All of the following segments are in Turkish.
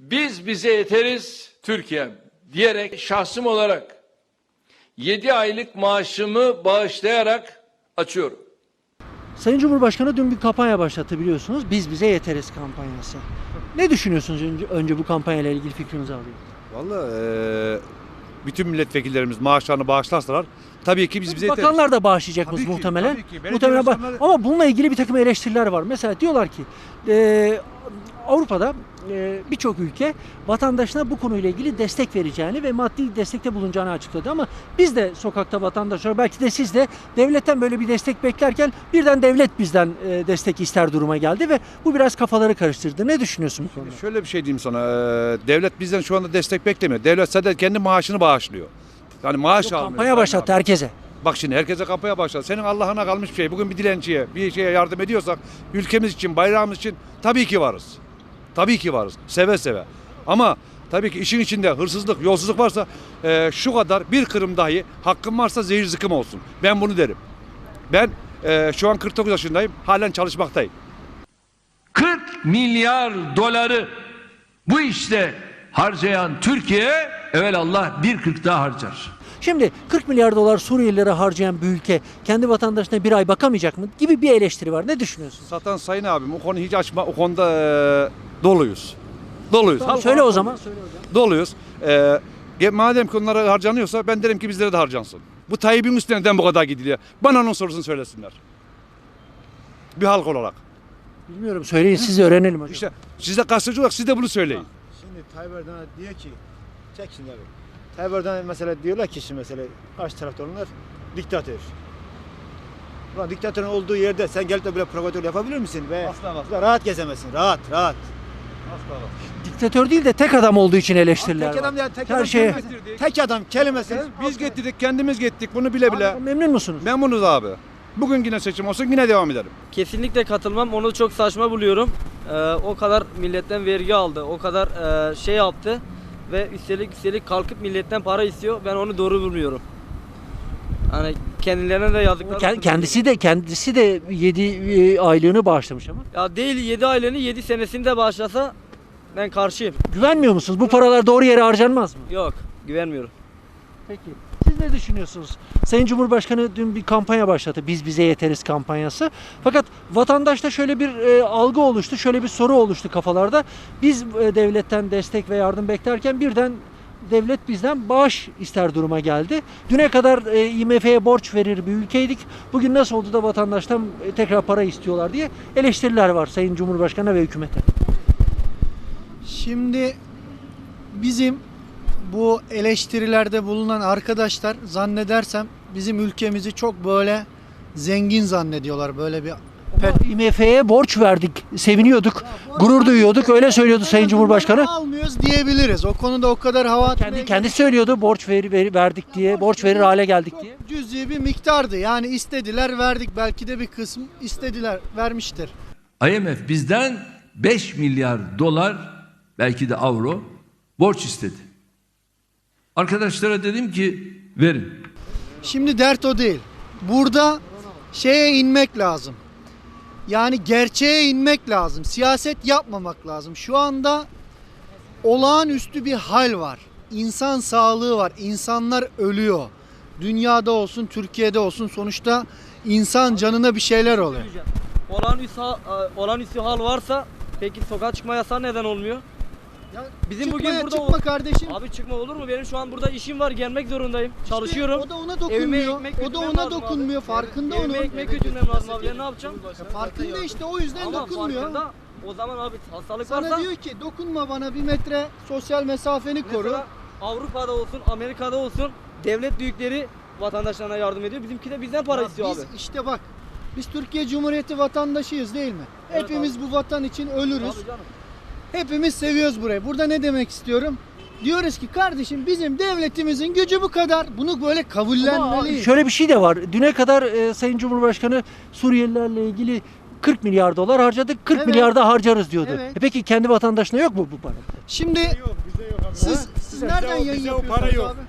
biz bize yeteriz Türkiye diyerek şahsım olarak 7 aylık maaşımı bağışlayarak açıyorum. Sayın Cumhurbaşkanı dün bir kampanya başlattı biliyorsunuz. Biz bize yeteriz kampanyası. Ne düşünüyorsunuz önce, önce bu kampanyayla ilgili fikrinizi alayım. Vallahi eee, bütün milletvekillerimiz maaşlarını bağışlarsalar tabii ki biz bize yeteriz. Bakanlar da bağışlayacak Tabii ki, muhtemelen. tabii ki. Belediye Muhtemelen ba- başkanları- ama bununla ilgili bir takım eleştiriler var. Mesela diyorlar ki e, Avrupa'da e, birçok ülke vatandaşına bu konuyla ilgili destek vereceğini ve maddi destekte bulunacağını açıkladı. Ama biz de sokakta vatandaşlar belki de siz de devletten böyle bir destek beklerken birden devlet bizden e, destek ister duruma geldi ve bu biraz kafaları karıştırdı. Ne düşünüyorsun bu konuda? Şöyle bir şey diyeyim sana. eee, devlet bizden şu anda destek beklemiyor. Devlet sadece kendi maaşını bağışlıyor. Yani maaş almıyor. Kampanya başlattı herkese. Bak şimdi herkese kampanya başladı. Senin Allah'ına kalmış bir şey. Bugün bir dilenciye, bir şeye yardım ediyorsak ülkemiz için, bayrağımız için tabii ki varız. Tabii ki varız. Seve seve. Ama tabii ki işin içinde hırsızlık, yolsuzluk varsa eee, şu kadar bir kırım dahi hakkım varsa zehir zıkkım olsun. Ben bunu derim. Ben eee, şu an 49 yaşındayım. Halen çalışmaktayım. 40 milyar doları bu işte harcayan Türkiye evelallah bir 40 daha harcar. Şimdi 40 milyar dolar Suriyelilere harcayan bir ülke kendi vatandaşına bir ay bakamayacak mı gibi bir eleştiri var. Ne düşünüyorsunuz? Satan sayın abim o konuyu hiç açma. O konuda eee, doluyuz. Doluyuz. Tamam, Halk- söyle o zaman. Söyle o zaman. doluyuz. Ge- madem ki onlara harcanıyorsa ben derim ki bizlere de harcansın. Bu Tayyip'in üstüne neden bu kadar gidiliyor? Bana onun sorusunu söylesinler. Bir halk olarak. Bilmiyorum söyleyin siz de öğrenelim hocam. İşte siz de gazeteci olarak siz de bunu söyleyin. Şimdi Tayyip Erdoğan diyor ki çek şimdi abi. Tayyip Erdoğan mesela diyorlar ki şimdi mesela karşı tarafta olanlar diktatör. Ulan diktatörün olduğu yerde sen gelip de böyle provokatör yapabilir misin? Ve Asla, asla. rahat gezemezsin. Rahat, rahat. Diktatör değil de tek adam olduğu için eleştiriler tek adam var. ya tek Her adam şeye- kelimesi. Tek adam kelimesi. Biz getirdik, kendimiz gittik bunu bile bile. Memnun musunuz? Memnunuz abi. Bugün yine seçim olsun yine devam ederim. Kesinlikle katılmam. Onu çok saçma buluyorum. Ee, o kadar milletten vergi aldı. O kadar e, şey yaptı. Ve üstelik üstelik kalkıp milletten para istiyor. Ben onu doğru bulmuyorum. Hani kendilerine de yazıklar Kend-. Kendisi de kendisi de 7 aylığını bağışlamış ama. Ya değil 7 aylığını 7 senesini de bağışlasa ben karşıyım. Güvenmiyor musunuz? Bu paralar doğru yere harcanmaz mı? Yok güvenmiyorum. Peki. Ne düşünüyorsunuz? Sayın Cumhurbaşkanı dün bir kampanya başlattı. Biz bize yeteriz kampanyası. Fakat vatandaşta şöyle bir e, algı oluştu, şöyle bir soru oluştu kafalarda. Biz e, devletten destek ve yardım beklerken birden devlet bizden bağış ister duruma geldi. Düne kadar e, IMF'ye borç verir bir ülkeydik. Bugün nasıl oldu da vatandaştan e, tekrar para istiyorlar diye eleştiriler var Sayın Cumhurbaşkanı ve hükümete. Şimdi bizim bu eleştirilerde bulunan arkadaşlar zannedersem bizim ülkemizi çok böyle zengin zannediyorlar. Böyle bir IMF'ye borç verdik, seviniyorduk, gurur duyuyorduk. Öyle söylüyordu Sayın Cumhurbaşkanı. almıyoruz diyebiliriz. O konuda o kadar hava atmaya Kendi kendi söylüyordu borç ver, ver- verdik diye, borç verir hale geldik Çok diye. cüzi bir miktardı. Yani istediler verdik. Belki de bir kısım istediler vermiştir. IMF bizden 5 milyar dolar belki de avro borç istedi. Arkadaşlara dedim ki verin. Şimdi dert o değil. Burada şeye inmek lazım. Yani gerçeğe inmek lazım. Siyaset yapmamak lazım. Şu anda olağanüstü bir hal var. İnsan sağlığı var. İnsanlar ölüyor. Dünyada olsun, Türkiye'de olsun sonuçta insan canına bir şeyler oluyor. Olağanüstü, e, olağanüstü hal varsa peki sokağa çıkma yasağı neden olmuyor? Ya Bizim bugün çıkmaya- burada çıkma kardeşim. Abi çıkma olur mu? Benim şu an burada işim var gelmek zorundayım. İşte Çalışıyorum. O da ona Evime dokunmuyor. ekmek O da götürmem ona lazım abi. dokunmuyor. Farkında Evime onun. ekmek götürmem lazım abi. Ya ne yapacağım? Ya farkında işte o yüzden Ama dokunmuyor. farkında o zaman abi hastalık Sana varsa diyor ki dokunma bana bir metre sosyal mesafeni koru. mesela Avrupa'da olsun, Amerika'da olsun devlet büyükleri vatandaşlarına yardım ediyor. Bizimki de bizden para Ya istiyor biz abi. işte bak biz Türkiye Cumhuriyeti vatandaşıyız değil mi? Evet Hepimiz bu vatan için ölürüz. Tabii canım. Hepimiz seviyoruz burayı. Burada ne demek istiyorum? Diyoruz ki kardeşim bizim devletimizin gücü bu kadar. Bunu böyle Ama kabullenmeliyiz. şöyle bir şey de var. Düne kadar e, Sayın Cumhurbaşkanı Suriyelilerle ilgili 40 milyar dolar harcadık, 40 Evet. milyar da harcarız diyordu. Evet. E peki kendi vatandaşına yok mu bu para? Şimdi siz, siz nereden yayın bize o yapıyorsunuz para yok. abi?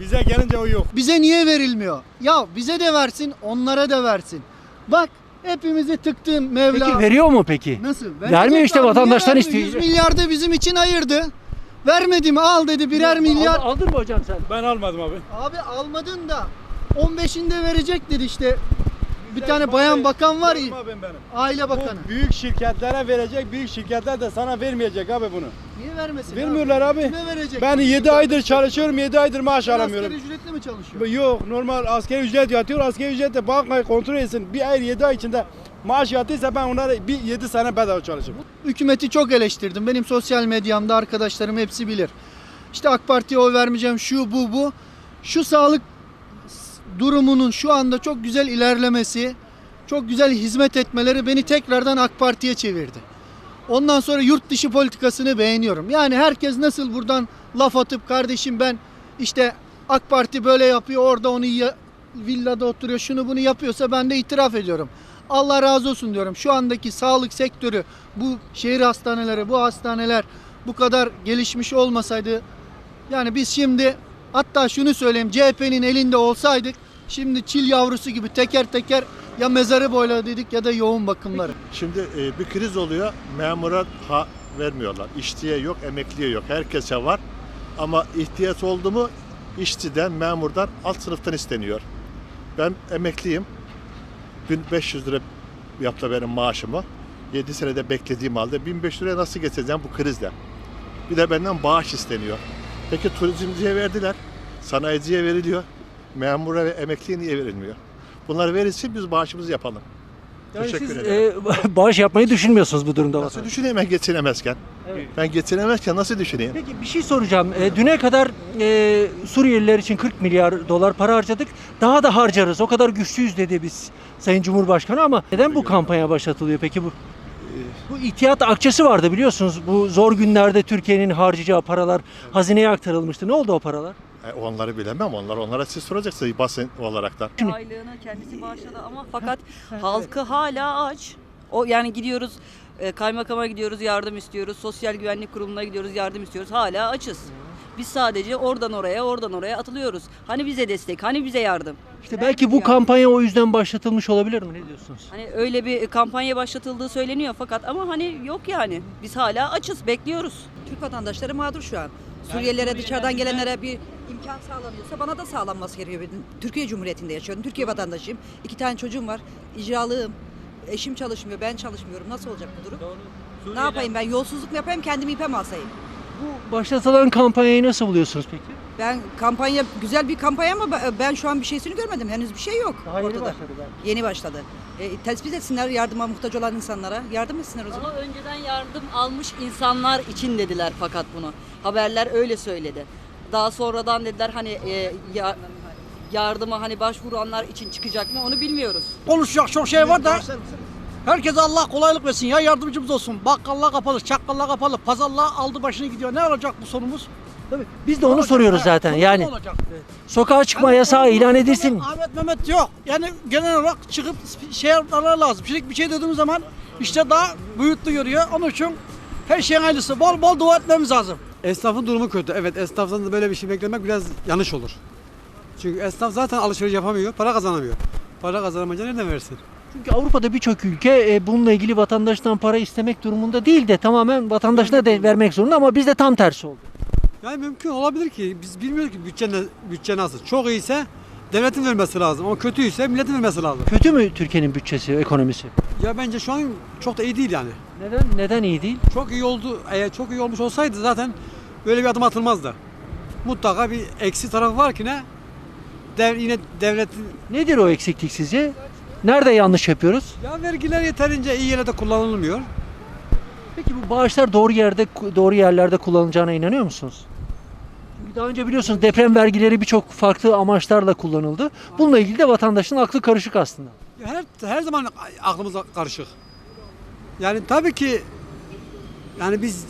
Bize gelince o yok. Bize niye verilmiyor? Ya bize de versin, onlara da versin. Bak Hepimizi tıktın Mevla. Peki veriyor mu peki? Nasıl? Vermiyor işte, vatandaştan istiyor. 100 milyar da bizim için ayırdı. Vermedi mi? Al dedi birer milyar. Aldın, aldın mı hocam sen? Ben almadım abi. Abi almadın da 15'inde verecektir işte. Bir tane bayan bakan var ya. Benim. Aile bakanı. Büyük şirketlere verecek, büyük şirketler de sana vermeyecek abi bunu. Niye vermesin? Vermiyorlar abi. Kime verecek? Ben 7 aydır çalışıyorum, 7 aydır maaş Sen alamıyorum. Asgari ücretle mi çalışıyor? Yok, normal askeri ücret yatıyor, askeri ücret de bankayı kontrol etsin. Bir ay 7 ay içinde maaş yattıysa ben onlara bir 7 sene bedava çalışırım. Hükümeti çok eleştirdim. Benim sosyal medyamda arkadaşlarım hepsi bilir. İşte AK Parti'ye oy vermeyeceğim şu bu bu. Şu sağlık durumunun şu anda çok güzel ilerlemesi, çok güzel hizmet etmeleri beni tekrardan AK Parti'ye çevirdi. Ondan sonra yurt dışı politikasını beğeniyorum. Yani herkes nasıl buradan laf atıp kardeşim ben işte AK Parti böyle yapıyor orada onu ya- villada oturuyor şunu bunu yapıyorsa ben de itiraf ediyorum. Allah razı olsun diyorum. Şu andaki sağlık sektörü bu şehir hastaneleri bu hastaneler bu kadar gelişmiş olmasaydı yani biz şimdi hatta şunu söyleyeyim CHP'nin elinde olsaydık şimdi çil yavrusu gibi teker teker ya mezarı boyladıydık ya da yoğun bakımları. Şimdi e, bir kriz oluyor. Memura ha vermiyorlar. İşçiye yok, emekliye yok. Herkese var. Ama ihtiyaç oldu mu işçiden, memurdan, alt sınıftan isteniyor. Ben emekliyim. 1500 lira yaptı benim maaşımı. 7 senede beklediğim halde 1500 liraya nasıl getireceğim bu krizde? Bir de benden bağış isteniyor. Peki turizmciye verdiler. Sanayiciye veriliyor. Memura ve emekliye niye verilmiyor? Bunlar verilsin biz bağışımızı yapalım. Yani Teşekkür siz ederim. e, bağış yapmayı düşünmüyorsunuz bu durumda. Nasıl ben geçinemezken? Evet. Ben geçinemezken nasıl düşüneyim? Peki bir şey soracağım. E, düne kadar e, Suriyeliler için 40 milyar dolar para harcadık. Daha da harcarız. O kadar güçlüyüz dedi biz Sayın Cumhurbaşkanı ama neden bu kampanya başlatılıyor peki bu? Bu ihtiyat akçesi vardı biliyorsunuz. Bu zor günlerde Türkiye'nin harcayacağı paralar hazineye aktarılmıştı. Ne oldu o paralar? E, onları bilemem. Onlar onlara siz soracaksınız basın olaraktan. Şimdi- Aylığını kendisi bağışladı ama fakat halkı hala aç. O yani gidiyoruz e, kaymakama gidiyoruz yardım istiyoruz. Sosyal güvenlik kurumuna gidiyoruz yardım istiyoruz. Hala açız. Biz sadece oradan oraya oradan oraya atılıyoruz. Hani bize destek, hani bize yardım. İşte belki bu kampanya o yüzden başlatılmış olabilir mi? Ne diyorsunuz? Hani öyle bir kampanya başlatıldığı söyleniyor fakat ama hani yok yani. Biz hala açız, bekliyoruz. Türk vatandaşları mağdur şu an. Suriyelilere dışarıdan gelenlere bir imkan sağlanıyorsa bana da sağlanması gerekiyor. Türkiye Cumhuriyeti'nde yaşıyorum. Türkiye vatandaşıyım. İki tane çocuğum var. İcralığım. Eşim çalışmıyor, ben çalışmıyorum. Nasıl olacak bu durum? Ne yapayım ben? Yolsuzluk mu yapayım, kendimi ipe mi asayım? Bu başlatılan kampanyayı nasıl buluyorsunuz peki? Ben kampanya, güzel bir kampanya ama ben- şu an bir şeysini görmedim. Henüz bir şey yok Daha yeni ortada. başladı belki. Yeni başladı. E, tespit etsinler yardıma muhtaç olan insanlara. Yardım etsinler o zaman. Ama önceden yardım almış insanlar için dediler fakat bunu. Haberler öyle söyledi. Daha sonradan dediler hani e, ya, yardıma hani başvuranlar için çıkacak mı onu bilmiyoruz. Konuşacak çok şey var da herkese Allah kolaylık versin ya yardımcımız olsun. Bakkallar kapalı, çakkallar kapalı, pazarlar aldı başını gidiyor. Ne olacak bu sonumuz? Tabii. Biz de onu soruyoruz Ha, zaten. Yani ne olacak? sokağa çıkma yasağı ilan edilsin. Ahmet Mehmet yok. Yani genel olarak çıkıp şey yapmaları lazım. Şimdi bir şey dediğimiz zaman işte daha büyüklü görüyor. Onun için her şeyin aynısı. Bol bol dua etmemiz lazım. Esnafın durumu kötü. Evet esnaftan da böyle bir şey beklemek biraz yanlış olur. Çünkü esnaf zaten alışveriş yapamıyor, para kazanamıyor. Para kazanamayınca nereden versin? Çünkü Avrupa'da birçok ülke e, bununla ilgili vatandaştan para istemek durumunda değil de tamamen vatandaşına de vermek zorunda ama bizde tam tersi oldu. Yani mümkün olabilir ki biz bilmiyoruz ki bütçe, ne- bütçe nasıl. Çok iyiyse devletin vermesi lazım ama kötüyse milletin vermesi lazım. Kötü mü Türkiye'nin bütçesi, ekonomisi? Ya bence şu an çok da iyi değil yani. Neden neden iyi değil? Çok iyi oldu. Eğer çok iyi olmuş olsaydı zaten böyle bir adım atılmazdı. Mutlaka bir eksi tarafı var ki ne? Dev, yine devletin Nedir o eksiklik sizce? Nerede yanlış yapıyoruz? ya vergiler yeterince iyi yere de kullanılmıyor. Peki bu bağışlar doğru yerde doğru yerlerde kullanılacağına inanıyor musunuz? Daha önce biliyorsunuz deprem vergileri birçok farklı amaçlarla kullanıldı. Bununla ilgili de vatandaşın aklı karışık aslında. Her her zaman aklımız karışık. Yani tabii ki yani biz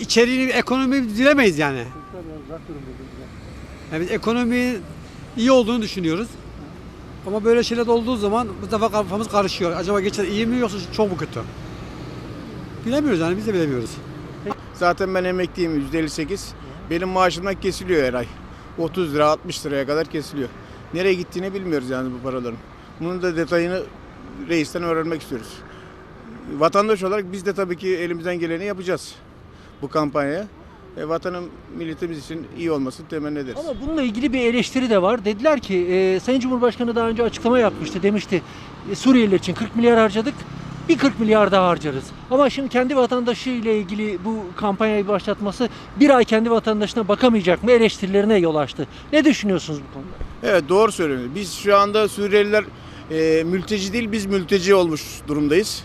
içeriğini ekonomi bilemeyiz yani. Yani biz ekonomi iyi olduğunu düşünüyoruz. Ama böyle şeyler olduğu zaman bu defa kafamız karışıyor. Acaba geçen iyi mi yoksa çok mu kötü? Bilemiyoruz yani biz de bilemiyoruz. Zaten ben emekliyim %58. Benim maaşımdan kesiliyor her ay. 30 lira 60 liraya kadar kesiliyor. Nereye gittiğini bilmiyoruz yani bu paraların. Bunun da detayını reisten öğrenmek istiyoruz. Vatandaş olarak biz de tabii ki elimizden geleni yapacağız bu kampanyaya. E, vatanın milletimiz için iyi olmasını temenni ederiz. Ama bununla ilgili bir eleştiri de var. Dediler ki e, Sayın Cumhurbaşkanı daha önce açıklama yapmıştı. Demişti e, Suriyeliler için 40 milyar harcadık. Bir 40 milyar daha harcarız. Ama şimdi kendi vatandaşı ile ilgili bu kampanyayı başlatması bir ay kendi vatandaşına bakamayacak mı eleştirilerine yol açtı. Ne düşünüyorsunuz bu konuda? Evet doğru söylüyorsunuz. Biz şu anda Suriyeliler e, mülteci değil biz mülteci olmuş durumdayız.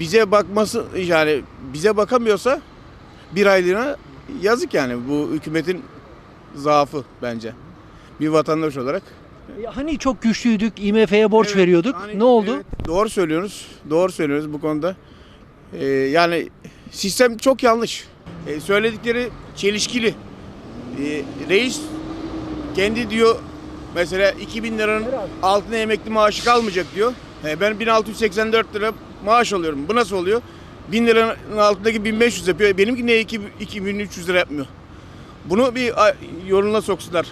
Bize bakması yani bize bakamıyorsa bir aylığına yazık yani bu hükümetin zaafı bence. Bir vatandaş olarak. E, Hani çok güçlüydük, IMF'ye borç Evet, veriyorduk. hani- ne oldu? evet, doğru söylüyorsunuz. Doğru söylüyoruz bu konuda. Ee, yani sistem çok yanlış. Ee, söyledikleri çelişkili. Ee, reis kendi diyor mesela 2000 liranın altına emekli maaşı kalmayacak diyor. Ee, ben 1684 lira maaş alıyorum. Bu nasıl oluyor? 1000 liranın altındaki 1500 yapıyor. Benimki niye 2 2300 lira yapmıyor? Bunu bir a, yoluna soksunlar.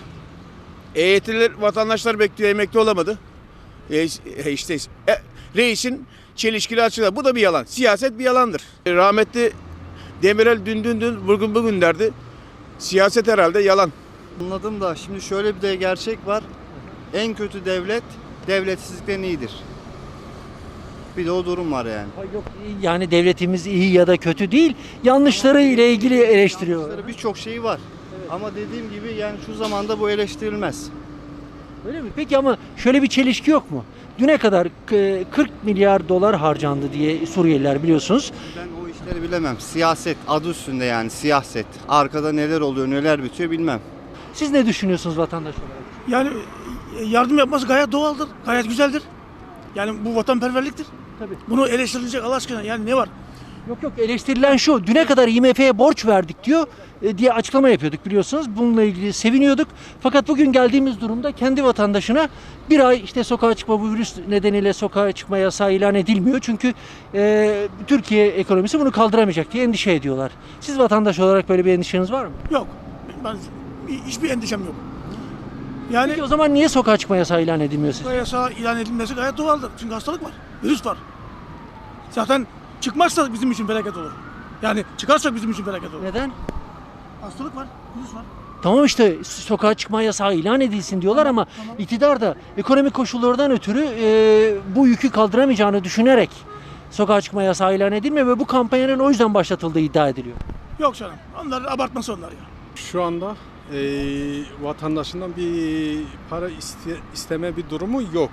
EYT'liler vatandaşlar bekliyor emekli olamadı. E, e, işte e, reisin çelişkili açılar. Bu da bir yalan. Siyaset bir yalandır. E, rahmetli Demirel dün dün dün bugün bugün derdi. Siyaset herhalde yalan. Anladım da şimdi şöyle bir de gerçek var. En kötü devlet devletsizlikten iyidir. Bir de o durum var yani. Yok yani devletimiz iyi ya da kötü değil. Yanlışları ile ilgili eleştiriyor. Birçok şeyi var. Ama dediğim gibi yani şu zamanda bu eleştirilmez. Öyle mi? Peki ama şöyle bir çelişki yok mu? Düne kadar e, 40 milyar dolar harcandı diye Suriyeliler biliyorsunuz. Ben o işleri bilemem. Siyaset adı üstünde yani siyaset. Arkada neler oluyor neler bitiyor bilmem. Siz ne düşünüyorsunuz vatandaş olarak? Yani e, yardım yapması gayet doğaldır, gayet güzeldir. Yani bu vatanperverliktir. Tabii. Bunu eleştirilecek Allah aşkına yani ne var? Yok yok eleştirilen şu. Düne kadar IMF'ye borç verdik diyor e, diye açıklama yapıyorduk biliyorsunuz. Bununla ilgili seviniyorduk. Fakat bugün geldiğimiz durumda kendi vatandaşına bir ay işte sokağa çıkma bu virüs nedeniyle sokağa çıkma yasağı ilan edilmiyor. Çünkü e, Türkiye ekonomisi bunu kaldıramayacak diye endişe ediyorlar. Siz vatandaş olarak böyle bir endişeniz var mı? Yok. Ben hiçbir endişem yok. Yani Peki o zaman niye sokağa çıkma yasağı ilan edilmiyor sizce? bu yasağı ilan edilmesi gayet doğaldır. Çünkü hastalık var, virüs var. Zaten çıkmazsa bizim için felaket olur. Yani çıkarsak bizim için felaket olur. Neden? Hastalık var, virüs var. Tamam işte sokağa çıkma yasağı ilan edilsin diyorlar ama iktidar da ekonomik koşullardan ötürü e, bu yükü kaldıramayacağını düşünerek sokağa çıkma yasağı ilan edilmiyor ve bu kampanyanın o yüzden başlatıldığı iddia ediliyor. Yok canım. Onlar abartması onlar ya. Şu anda e, vatandaşından bir para iste- isteme bir durumu yok.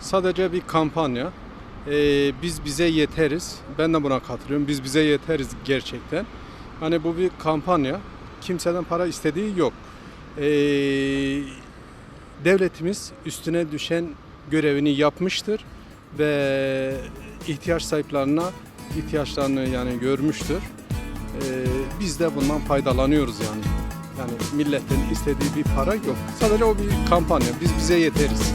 Sadece bir kampanya. E, biz bize yeteriz. Ben de buna katılıyorum. Biz bize yeteriz gerçekten. Hani bu bir kampanya. Kimseden para istediği yok. E, devletimiz üstüne düşen görevini yapmıştır ve ihtiyaç sahiplerine ihtiyaçlarını yani görmüştür. Ee, biz de bundan faydalanıyoruz yani. Yani milletin istediği bir para yok. Sadece o bir kampanya. Biz bize yeteriz.